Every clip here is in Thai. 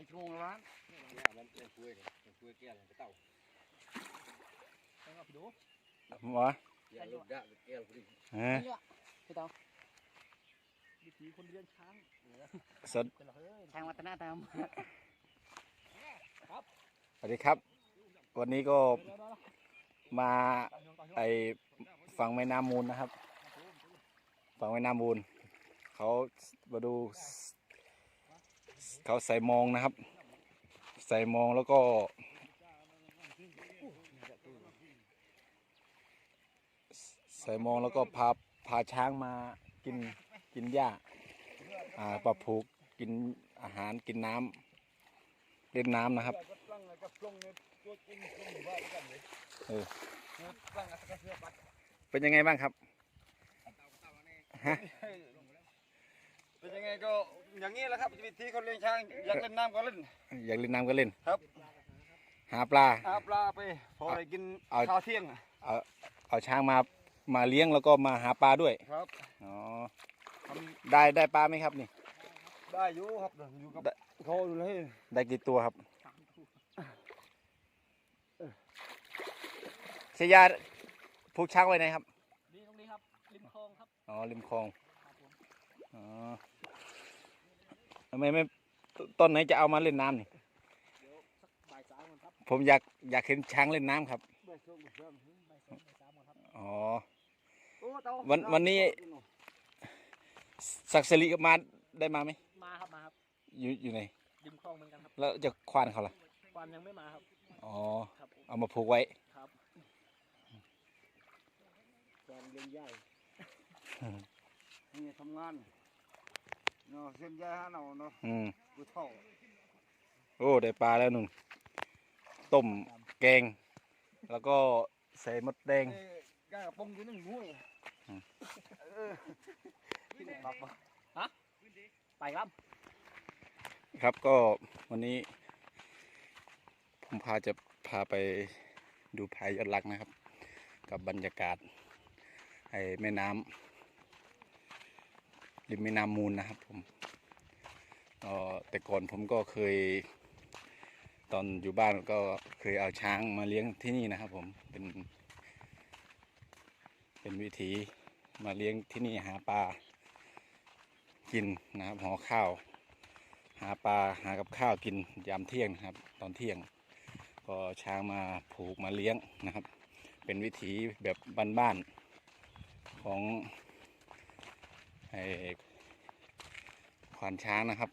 อ้โงงแล้วร้านเนี่ยมันเป็นคุยเลยเป็นคุยแก้วเป็นเต่าไปเอาไปดูวะแก้วลูกดะแก้วพอดีเอ้ยไปต่อวิถีคนเลี้ยงช้างสดเป็นเหรอเฮ้ยช้างวัฒนธรรมสวัสดีครับ วันนี้ก็เดี๋ยวๆมาๆต่อช่วงต่อช่วงไอฝั่งแม่น้ำมูลนะครับ ฝั่งแม่น้ำมูลเขามาดู เขาใส่มองนะครับ ใส่มองแล้วก็ ใส่มองแล้วก็พาพาช้างมากินกินหญ้าอ่าปลาผูกกินอาหารกินน้ำเล่นน้ำนะครับเนี่ยตัวจริงปลงอยู่บ้านกันเลยเออตั้งก็เสื้อปัดเป็นยังไงบ้างครับฮะ เป็นยังไงก็อย่างนี้แหละครับวิธีคนเลี้ยงช้างอยากเล่นน้ำก็เล่น อยากเล่นน้ำก็เล่นครับ หาปลาหาปลาไปพอได้กินเอาข้าวเที่ยงเอาเอาช้างมามาเลี้ยงแล้วก็มาหาปลาด้วยครับอ๋อทได้ได้ปลาไหมครับนี่ำได้อยู่ครับอยู่กับเขาอยู่เลยได้กี่ตัวครับเสียยาผูกช้างไว้ไหนครับนี่ตรงนี้ครับริมคลองครับอ๋อริมคลอง ครับผม อ๋อ ทำไมไม่ตต้นไหนจะเอามาเล่นน้ำนี่เดี๋ยวสักบ่ายสามก่อนครับผมอยากอยากเห็นช้างเล่นน้ำครับได้ช่วงเช้าบ่ายสองบ่ายสามก่อนครับอ๋อโอ้เต่าวันวันนี้ศักดิ์สิริมาได้มาไหมมาครับมาครับอยู่อยู่ไหนริมคลองเหมือนกันครับแล้วจะควานเขาล่ะควันยังไม่มาครับอ๋อครับผมเอามาผูกไว้ครับการเลี้ยงใหญ่นี่ทำงาน เนาะเส้นใหญ่ฮะเนาะเนาะอืมกูเท่าโอ้ได้ปลาแล้วนุ่นต้มแกง แล้วก็ใส่มดแดง เอ้ยกางกระปงอยู่นั่นงูอืม เออที่ไหนครับวะไปครับ ครับก็วันนี้ ผมพาจะพาไปดูพายยอดรักนะครับ กับบรรยากาศไอ้แม่น้ำ ริมแม่น้ำมูลนะครับผมออแต่ก่อนผมก็เคย ตอนอยู่บ้านก็เคยเอาช้างมาเลี้ยงที่นี่นะครับ ผมเป็น เป็นวิถีมาเลี้ยงที่นี่หาปลากินนะครับห่อข้าว หาปลาหากับข้าวกินยามเที่ยงนะครับ ตอนเที่ยง ก็ช้างมาผูกมาเลี้ยงนะครับ เป็นวิถีแบบบ้านๆของ ไอ้ควานช้างนะครับ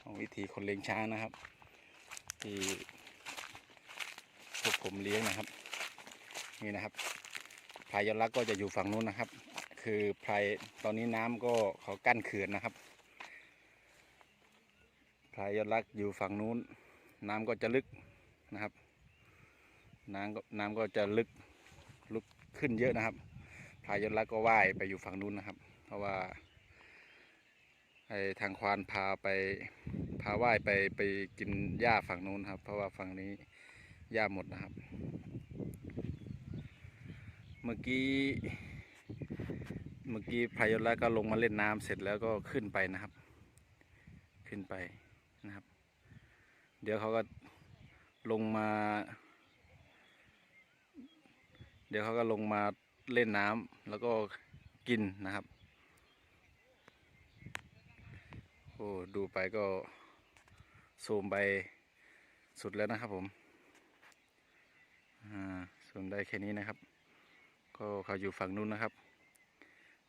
ของวิถีคนเลี้ยงช้างนะครับ ที่พวกผมเลี้ยงนะครับ นี่นะครับพลายยอดรักก็จะอยู่ฝั่งนู้นนะครับ คือพลายตอนนี้น้ำก็เขากั้นเขื่อนนะครับพลายยอดรักอยู่ฝั่งนู้น น้ำก็จะลึกนะครับน้ำก็น้ำก็จะลึกลึกขึ้นเยอะนะครับพลายยอดรักก็ว่ายไปอยู่ฝั่งนู้นนะครับ เพราะว่า ไอ้ทางควานพาไปพาว่ายไปไปกินหญ้าฝั่งนู้นครับ เพราะว่าฝั่งนี้หญ้าหมดนะครับ เมื่อกี้เมื่อกี้พายยอดรักก็ลงมาเล่นน้ำเสร็จแล้วก็ขึ้นไปนะครับ ขึ้นไปนะครับ เดี๋ยวเขาก็ลงมา เดี๋ยวเขาก็ลงมาเล่นน้ำแล้วก็กินนะครับ โอ้ดูไปก็ซูมไปสุดแล้วนะครับผมซูมได้แค่นี้นะครับ ก็เขาอยู่ฝั่งนู้นนะครับ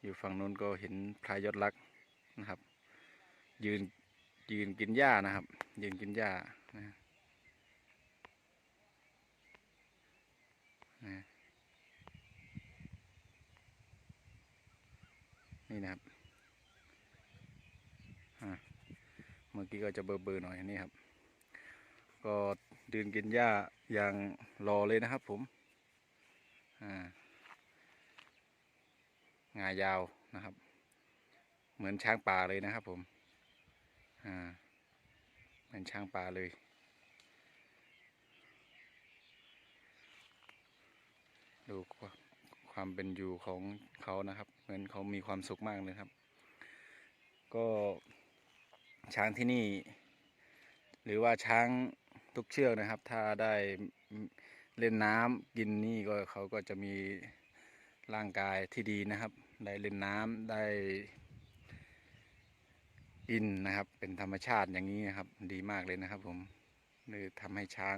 อยู่ฝั่งนู้นก็เห็นพลายยอดรักนะครับ ยืนยืนกินหญ้านะครับ ยืนกินหญ้านะนะนี่นะครับอะเมื่อ กี้ก็จะเบอร์เบอร์ๆหน่อยนี่ครับ ก็ยืนกินหญ้าอย่างรอเลยนะครับ ผมอ่างายาวนะครับ เหมือนช้างป่าเลยนะครับ ผมอ่าเป็นช้างป่าเลยดูความความเป็นอยู่ของเขานะครับ เหมือนเขามีความสุขมากเลยครับ ก็ ช้างที่นี่ หรือว่าช้างทุกเชือกนะครับ ถ้าได้เล่นน้ำกินนี่ก็เขาก็จะมีร่างกายที่ดีนะครับ ได้เล่นน้ำได้กินนะครับ เป็นธรรมชาติอย่างนี้นะครับ ดีมากเลยนะครับ ผมเลยทำให้ช้าง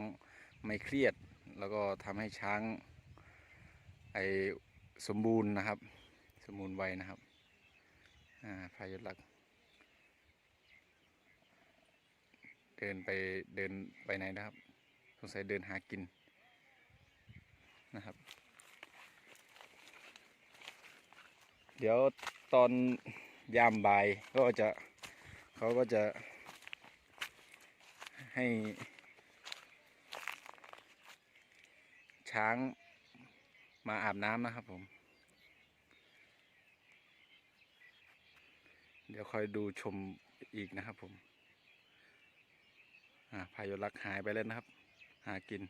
ไม่เครียด แล้วก็ทำให้ช้างไอสมบูรณ์นะครับ สมบูรณ์ไวนะครับอ่าพายศลักษ เดินไปเดินไปไหนนะครับ สงสัยเดินหากินนะครับ เดี๋ยวตอนยามบ่ายก็จะเขาก็จะให้ ช้างมาอาบน้ำนะครับผม เดี๋ยวคอยดูชมอีกนะครับผม พายุลักหายไปแล้วนะครับ หากิน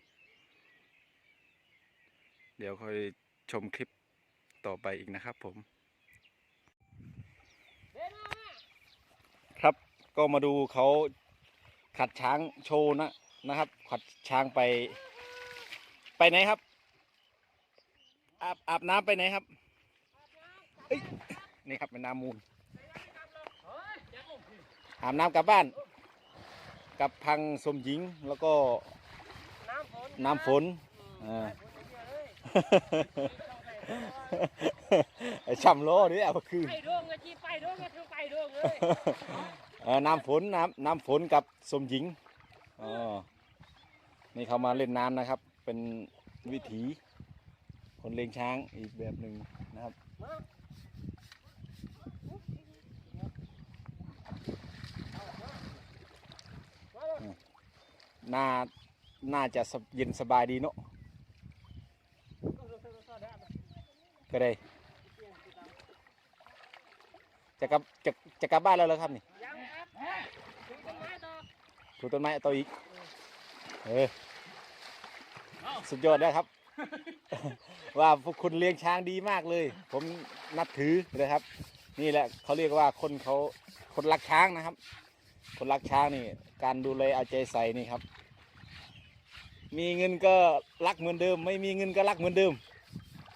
เดี๋ยวค่อยชมคลิปต่อไปอีกนะครับผม ครับก็มาดูเขาขัดช้างโชว์นะนะครับ ขัดช้างไป ไปไหนครับ อาบอาบน้ำไปไหนครับนี่ครับเป็นน้ำมูลอาบน้ำกลับบ้าน กับพังสมหญิงแล้วก็น้ำฝนน้ำฝนอ่า ไอ้ช่ำโลนี่เอาคือไปดวงกะจีไปดวงกะคือไปดวงเลยเออน้ำฝนน้ำน้ำฝนกับสมหญิงอ๋อนี่เขามาเล่นน้ำนะครับ เป็นวิถีคนเลี้ยงช้างอีกแบบหนึ่งนะครับ น่าน่าจะสบเย็นสบายดีเนาะก็ได้จะกลับจะจะกลับบ้านแล้วเหรอครับนี่ยังครับถึงต้นไม้ต่อถูกต้นไม้ต่ออีกเออสุดยอดแล้วครับ ว่าพวกคุณเลี้ยงช้างดีมากเลย ผมนับถือเลยครับ นี่แหละเขาเรียกว่าคนเขาคนรักช้างนะครับ คนรักช้างนี่ การดูแลเอาใจใส่นี่ครับ มีเงินก็รักเหมือนเดิม ไม่มีเงินก็รักเหมือนเดิม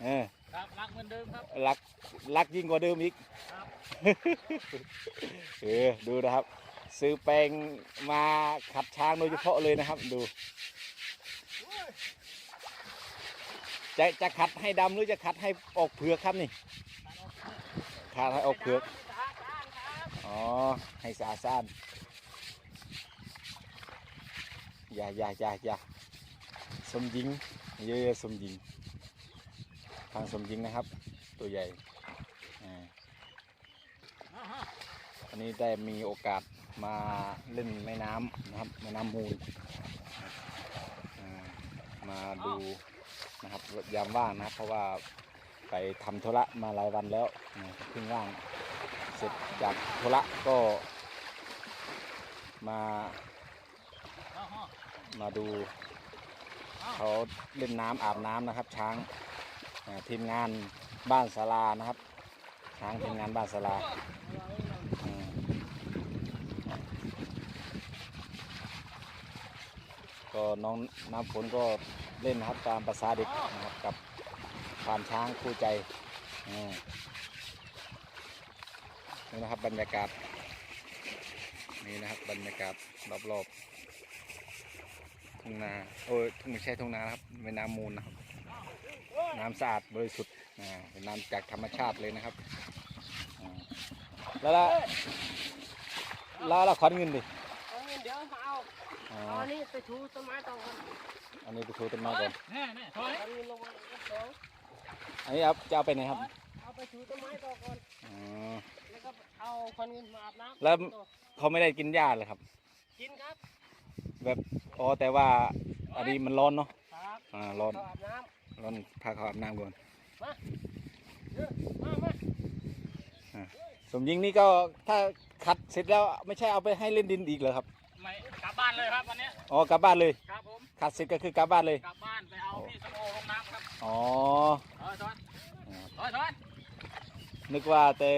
เออครับรักเหมือนเดิมครับ รักรักยิ่งกว่าเดิมอีกครับ เออดูนะครับ ซื้อแปรงมาขัดช้างโดยเฉพาะเลยนะครับดู จะจะขัดให้ดำหรือจะขัดให้ออกเผือกครับนี่ขัดให้ออกเผือกสาสานครับอ๋อให้สะอาดซ่านอย่าอย่าอย่าอย่า สมหญิงเยอะๆสมหญิงทางสมหญิงนะครับ ตัวใหญ่อันนี้ได้มีโอกาสมาเล่นแม่น้ำนะครับแม่น้ำมูลมาดูนะครับยามว่างนะครับ เพราะว่าไปทำธุระมาหลายวันแล้วเพิ่งว่างเสร็จจากธุระก็มามาดู เขาเล่นน้ำอาบน้ำนะครับ ช้างทีมงานบ้านศาลานะครับ ช้างทีมงานบ้านศาลาก็น้องน้ำฝนก็เล่นนะครับตามภาษาเด็กนะครับกับควานช้างคู่ใจนี่นะครับบรรยากาศนี่นะครับบรรยากาศรอบๆ ทุ่งนาโอ้ยทุ่งไม่ใช่ทุ่งนานะครับเป็นน้ำมูลนะครับ น้ำสะอาดบริสุทธิ์อ่าเป็นน้ำจากธรรมชาติเลยนะครับอ่าแล้วละแล้วเราขอนเงินดิเอาเงินเดี๋ยวมาเอาอ๋อเอาอันนี้ไปถูต้นไม้ต่อกันอันนี้ไปถูต้นไม้ก่อนแน่แน่ถอยเอาเงินลงมาสองอันนี้เอาจะเอาไปไหนครับเอาไปถูต้นไม้ต่อก่อนอ๋อแล้วก็เอาคนเงินมาอาบน้ำแล้วต่อเขาไม่ได้กินหญ้าเลยครับ กินครับ แบบอ๋อแต่ว่าอันนี้มันร้อนเนาะครับอ่าร้อนเขาอาบน้ร้อนพาเขาอาบน้ำก่อนำมาเดี๋ยวมามาสมยิงนี่ก็ถ้าขัดเสร็จแล้วไม่ใช่เอาไปให้เล่นดินอีกเหรอครับไม่กลับบ้านเลยครับวันเนี้ยอ๋อกลับบ้านเลยครับผมขัดเสร็จก็คือกลับบ้านเลยกลับบ้านไปเอาพี่สมโอลงน้ำครับอ๋อถอยถอยถอยถอยนึกว่าแต่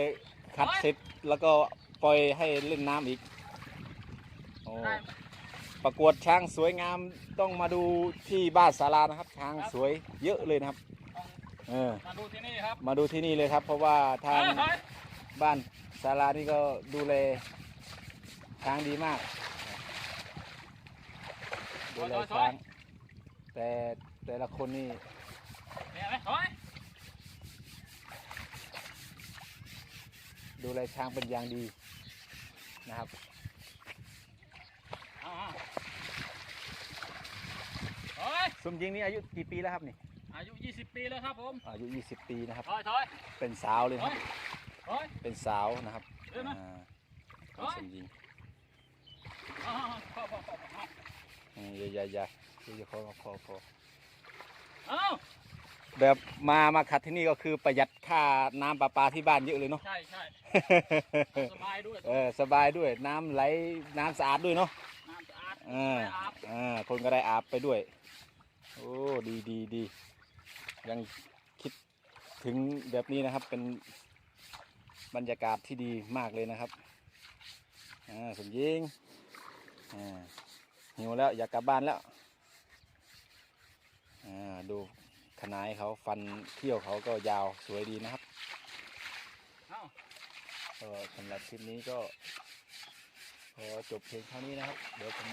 ขัดเสร็จแล้วก็ปล่อยให้เล่นน้ำอีกโอ้ได้ ประกวดช้างสวยงามต้องมาดูที่บ้านศาลานะครับ ช้างสวยเยอะเลยนะครับต้องเออ มาดูที่นี่ครับมาดูที่นี่เลยครับ เพราะว่าทางเฮ้ยเฮ้ยบ้านศาลานี่ก็ดูแลช้างดีมาก ดูแลช้าง แต่แต่ละคนนี่เนี่ยไหมเฮ้ยดูแลช้างเป็นอย่างดีนะครับ อ่า เฮ้ยสมยิงนี่อายุกี่ปีแล้วครับนี่อายุ 20 ปีแล้วครับผมอายุ 20 ปีนะครับ ถอยถอยเป็นสาวเลยนะคเฮ้รับยเฮ้ยเป็นสาวนะครับเดินมา อ่าเฮ้ยสมยิงอ่าพอพอพอพออืมอย่าอย่าอย่าอย่าพอพอพอเอ้าแบบมามาขัดที่นี่ก็คือประหยัดค่าน้ำประปาที่บ้านเยอะเลยเนาะ ใช่ใช่สบายด้วยเออสบายด้วยน้ำไหลน้ำสะอาดด้วยเนาะน้ำสะ อาดเออไม่อาบเออคนก็ได้อาบไปด้วย โอ้ดีดีดียังคิดถึงแบบนี้นะครับเป็นบรรยากาศที่ดีมากเลยนะครับอ่าสมยิงอ่าหิวแล้วอยากกลับบ้านแล้วอ่าดูขนายเขาฟันเขี้ยวเขาก็ยาวสวยดีนะครับเอ้าก็สำหรับคลิปนี้ก็ พอจบเพลงเท่านี้นะครับ เดี๋ยวผม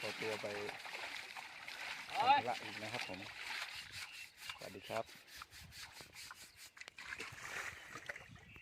ขอตัวไปเฮ้ยทำธุระอีกนะครับผม สวัสดีครับ